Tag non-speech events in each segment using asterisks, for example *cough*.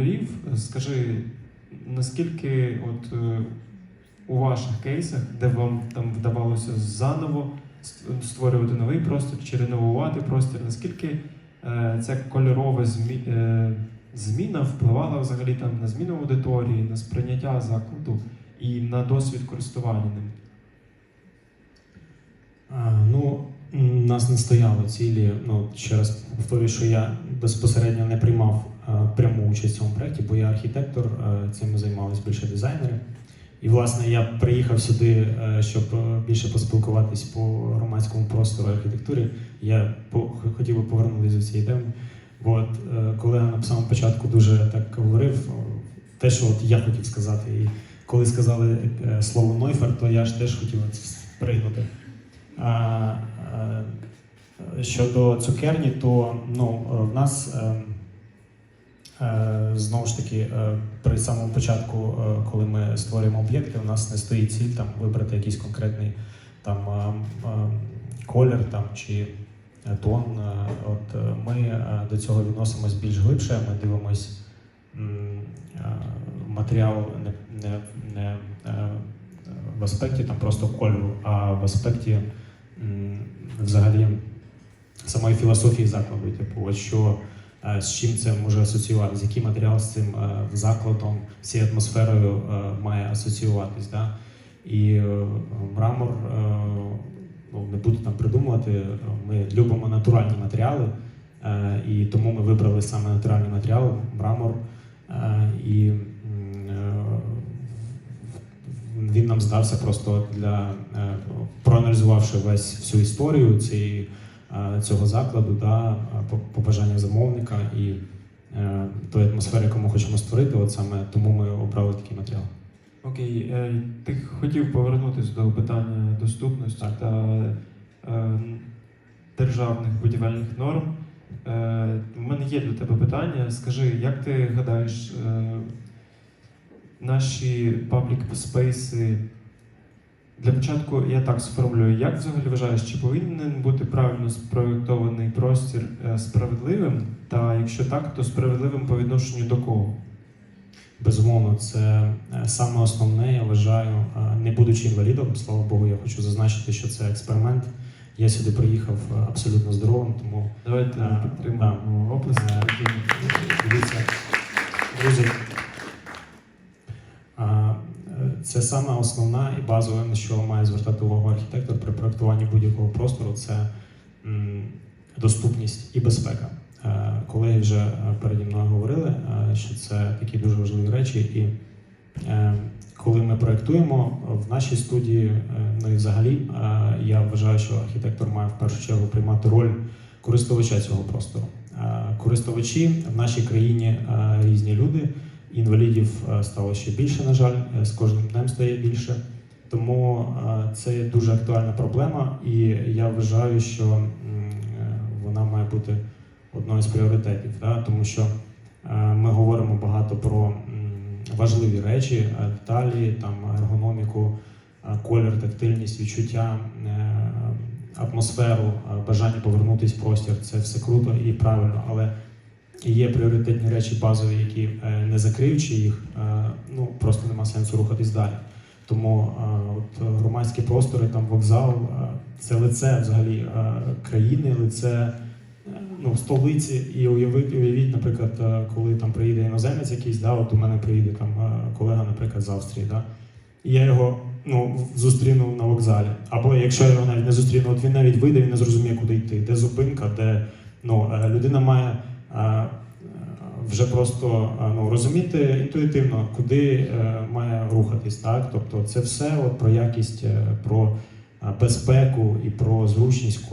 кольорів. Скажи, наскільки от е, у ваших кейсах, де вам там вдавалося заново створювати новий простір чи реновувати простір, наскільки е, ця кольорова е, зміна впливала взагалі там на зміну аудиторії, на сприйняття закладу і на досвід користування ним? Ну, у нас не стояло цілі. Ну, ще раз повторюю, що я безпосередньо не приймав пряму участь в цьому проєкті, бо я архітектор, цим займалися більше дизайнери. І, власне, я приїхав сюди, е, щоб е, більше поспілкуватись по громадському простору архітектури. Я хотів би повернутися до цієї теми. От е, колега на самому початку дуже так говорив, те, що от я хотів сказати. І коли сказали е, слово Нойфер, то я ж теж хотів от спригнути. А, а, Щодо цукерні, то ну, е, в нас е, е, знову ж таки е, при самому початку, е, коли ми створюємо об'єкти, у нас не стоїть ціль там вибрати якийсь конкретний там е, е, колір там чи е, тон. Е, От е, ми е, до цього відносимось більш глибше. Ми дивимось е, матеріал не, не, не е, в аспекті там просто кольору, а в аспекті взагалі самої філософії закладу, типу, от що е, з чим це може асоціюватися, який матеріал з цим е, закладом, з цією атмосферою е, має асоціюватись. Да? І е, мрамор, е, ну, не буду там придумувати, ми любимо натуральні матеріали, е, і тому ми вибрали саме натуральний матеріал, мрамор. Е, І е, він нам здався просто для е, проаналізувавши весь всю історію цієї, е, цього закладу, да, по- побажання замовника і е, тої атмосфери, яку ми хочемо створити. От саме тому ми обрали такий матеріал. Окей, е, ти хотів повернутися до питання доступності Так. та е, державних будівельних норм. Е, У мене є до тебе питання. Скажи, як ти гадаєш, е, наші паблік спейси для початку я так сформулюю, як взагалі вважаєш, чи повинен бути правильно спроєктований простір е, справедливим? Та якщо так, то справедливим по відношенню до кого? Безумовно, це е, саме основне, я вважаю, не будучи інвалідом, слава Богу, я хочу зазначити, що це експеримент. Я сюди приїхав е, абсолютно здоровим, тому Давайте підтримаємо оплески. Е, Дивіться, друзі. Це саме основна і базове, на що має звертати увагу архітектор при проєктуванні будь-якого простору це доступність і безпека. Е, Колеги вже е, переді мною говорили, е, що це такі дуже важливі речі. І коли ми проєктуємо в нашій студії, ну і взагалі, я вважаю, що архітектор має в першу чергу приймати роль користувача цього простору. Користувачі в нашій країні різні люди. Інвалідів е, стало ще більше, на жаль, е, з кожним днем стає більше. Тому е, це є дуже актуальна проблема, і я вважаю, що вона має бути одною з пріоритетів, да? тому що ми говоримо багато про важливі речі, деталі, там ергономіку, колір, тактильність, відчуття, атмосферу, бажання повернутися в простір. Це все круто і правильно, але є пріоритетні речі базові, які е, не закривши їх, е, ну просто нема сенсу рухатись далі. Тому е, от громадські простори, там вокзал, це лице взагалі країни, лице ну, столиці. І уявіть, уявіть, наприклад, коли там приїде іноземець якийсь, да, от у мене приїде там колега, наприклад, з Австрії, да, і я його ну, зустріну на вокзалі. Або якщо я його навіть не зустріну, от він навіть вийде, він не зрозуміє, куди йти, де зупинка, де ну, людина має. Е, вже просто е, ну, розуміти інтуїтивно, куди е, має рухатись. Так? Тобто це все от про якість, про безпеку і про зручність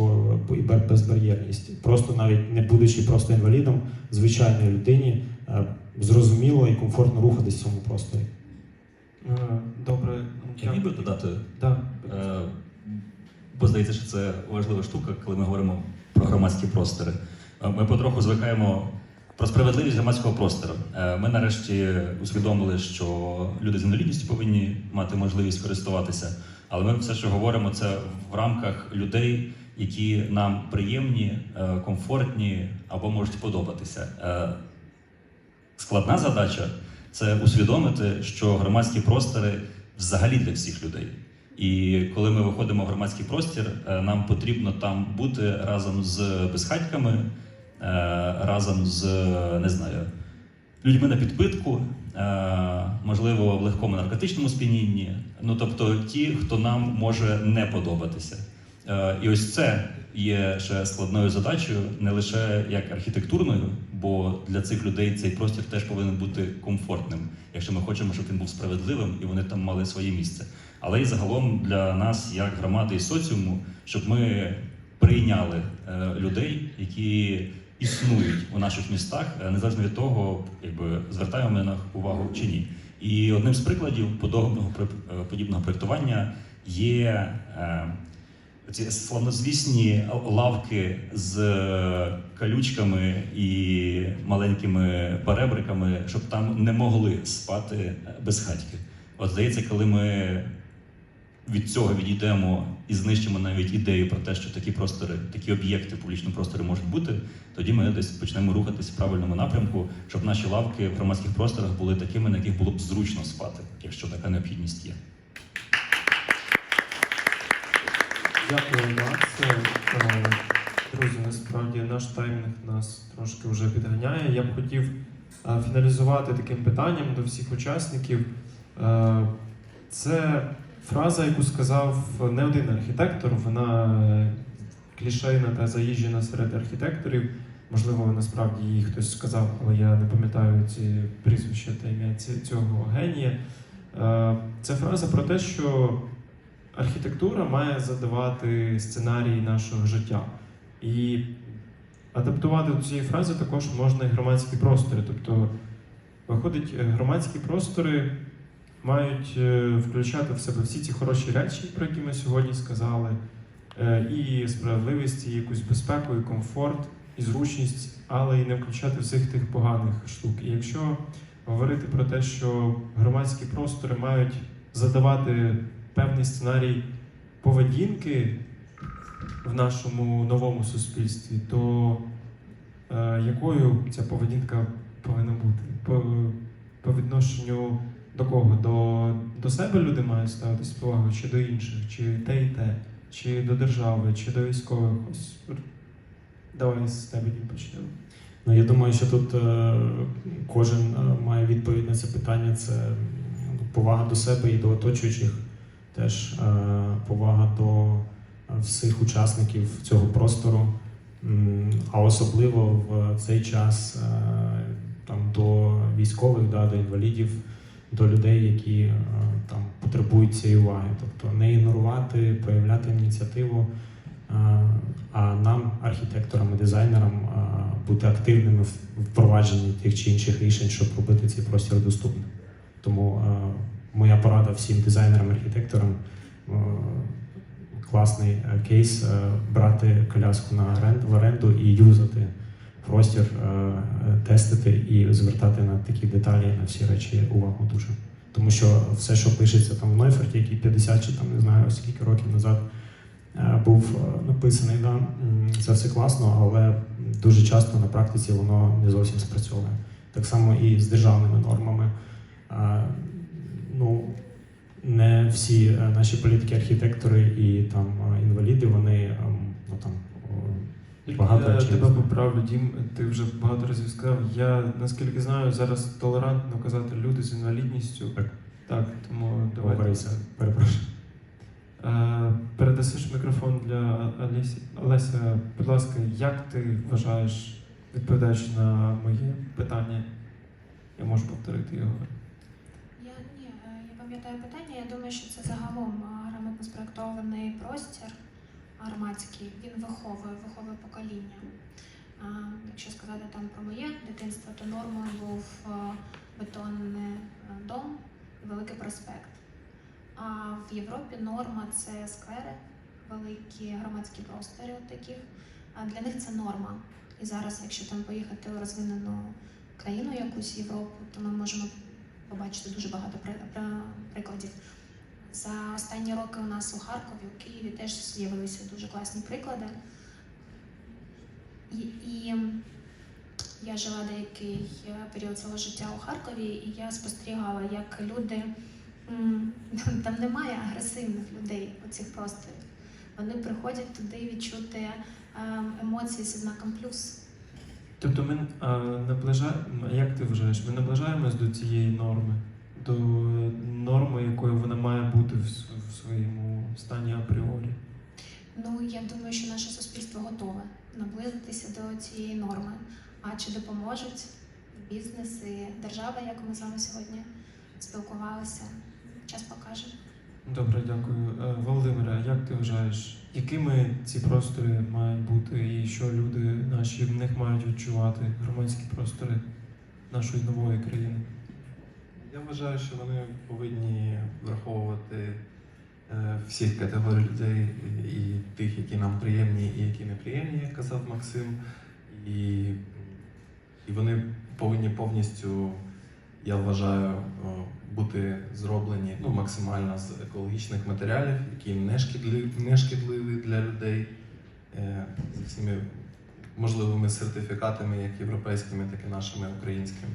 і безбар'єрність. Просто навіть не будучи просто інвалідом, звичайній людині зрозуміло і комфортно рухатись в цьому просторі. Добре, Я міг би додати, Да. бо здається, що це важлива штука, коли ми говоримо про громадські простори. Е, Ми потроху звикаємо про справедливість громадського простору. Е, Ми нарешті усвідомили, що люди з інвалідністю повинні мати можливість користуватися, але ми все, що говоримо, це в рамках людей, які нам приємні, е, комфортні або можуть подобатися. Складна задача це усвідомити, що громадські простори взагалі для всіх людей. І коли ми виходимо в громадський простір, нам потрібно там бути разом з безхатьками, разом з не знаю, людьми на підпитку, е, можливо, в легкому наркотичному сп'янінні. Ну тобто ті, хто нам може не подобатися. Е, І ось це є ще складною задачею, не лише як архітектурною, бо для цих людей цей простір теж повинен бути комфортним, якщо ми хочемо, щоб він був справедливим і вони там мали своє місце. Але і загалом для нас, як громади і соціуму, щоб ми прийняли е, людей, які існують у наших містах, е, незалежно від того, якби звертаємо ми на увагу чи ні. І одним з прикладів подобного е, подібного проєктування є е, ці славнозвісні лавки з колючками і маленькими перебриками, щоб там не могли спати е, безхатьки. От здається, коли ми від цього відійдемо і знищимо навіть ідею про те, що такі простори, такі об'єкти в публічному просторі можуть бути, тоді ми десь почнемо рухатись в правильному напрямку, щоб наші лавки в громадських просторах були такими, на яких було б зручно спати, якщо така необхідність є. Дякую, Макс. Е, Друзі, насправді наш таймінг нас трошки вже підганяє. Я б хотів е, фіналізувати таким питанням до всіх учасників. Е, Це фраза, яку сказав не один архітектор, вона е, клішейна та заїжджена серед архітекторів. Можливо, насправді її хтось сказав, але я не пам'ятаю ці прізвища та ім'я цього генія. Е, Це фраза про те, що архітектура має задавати сценарії нашого життя. І адаптувати до цієї фрази також можна і громадські простори. Тобто, виходить, е, громадські простори мають е, включати в себе всі ці хороші речі, про які ми сьогодні сказали, е, і справедливість, і якусь безпеку, і комфорт, і зручність, але і не включати всіх тих поганих штук. І якщо говорити про те, що громадські простори мають задавати певний сценарій поведінки в нашому новому суспільстві, то е, якою ця поведінка повинна бути? По, по відношенню до кого? До, до себе люди мають ставитись повагою, чи до інших, чи те і те, чи до держави, чи до військових. Ось давай з тебе почнемо. Ну, я думаю, що тут е, кожен е, має відповідь на це питання. Це повага до себе і до оточуючих, теж е, повага до всіх учасників цього простору, а особливо в цей час там, до військових, да, до інвалідів, до людей, які е, там потребують цієї уваги. Тобто не ігнорувати, проявляти ініціативу. Е, А нам, архітекторам і дизайнерам, е, бути активними в впровадженні тих чи інших рішень, щоб робити цей простір доступним. Тому моя порада всім дизайнерам, архітекторам класний кейс брати коляску на в оренду і юзати простір, е, тестити і звертати на такі деталі, на всі речі увагу дуже. Тому що все, що пишеться там в Нойферті, який 50 чи там не знаю скільки років назад е, був е, написаний, да, це все класно, але дуже часто на практиці воно не зовсім спрацьовує. Так само і з державними нормами. Ну, не всі наші політики-архітектори і там інваліди, вони багато я тебе поправлю, Дім, ти вже багато разів сказав. Я наскільки знаю, зараз толерантно казати люди з інвалідністю. Так. Так, тому давай. Перепрошую. Е, Передасиш мікрофон для Олесі. Олеся, будь ласка, як ти вважаєш, відповідаючи на моє питання? Я можу повторити його. Я ні, е, я пам'ятаю питання. Я думаю, що це загалом е, грамотно спроектований простір громадський. Він виховує, виховує покоління. Якщо сказати там про моє дитинство, то нормою був е, бетонний е, дом і великий проспект. А в Європі норма це сквери, великі громадські простори от таких. А для них це норма. І зараз, якщо там поїхати у розвинену країну якусь Європу, то ми можемо побачити дуже багато при- при- прикладів. За останні роки у нас у Харкові, у Києві теж з'явилися дуже класні приклади. І, і Я жила деякий е, період свого життя у Харкові, і я спостерігала, як люди *laughs* там немає агресивних людей у цих просторах. Вони приходять туди відчути е, емоції зі знаком плюс. Тобто ми наближаємо, як ти вважаєш, ми наближаємось до цієї норми, до норми, якою вона має бути в, своєму стані апріорі. Ну я думаю, що наше суспільство готове наблизитися до цієї норми. А чи допоможуть бізнес і держава, як ми з вами сьогодні спілкувалися? Час покаже. Добре, дякую. Е, Володимире, як ти вважаєш, якими ці простори мають бути і що люди наші в них мають відчувати громадські простори нашої нової країни? Я вважаю, що вони повинні враховувати е, всіх категорій людей, і тих, які нам приємні, і які неприємні, як казав Максим. І, і вони повинні повністю, я вважаю, бути зроблені ну, максимально з екологічних матеріалів, які не шкідливі, не шкідливі для людей, е, з всіми можливими сертифікатами, як європейськими, так і нашими українськими.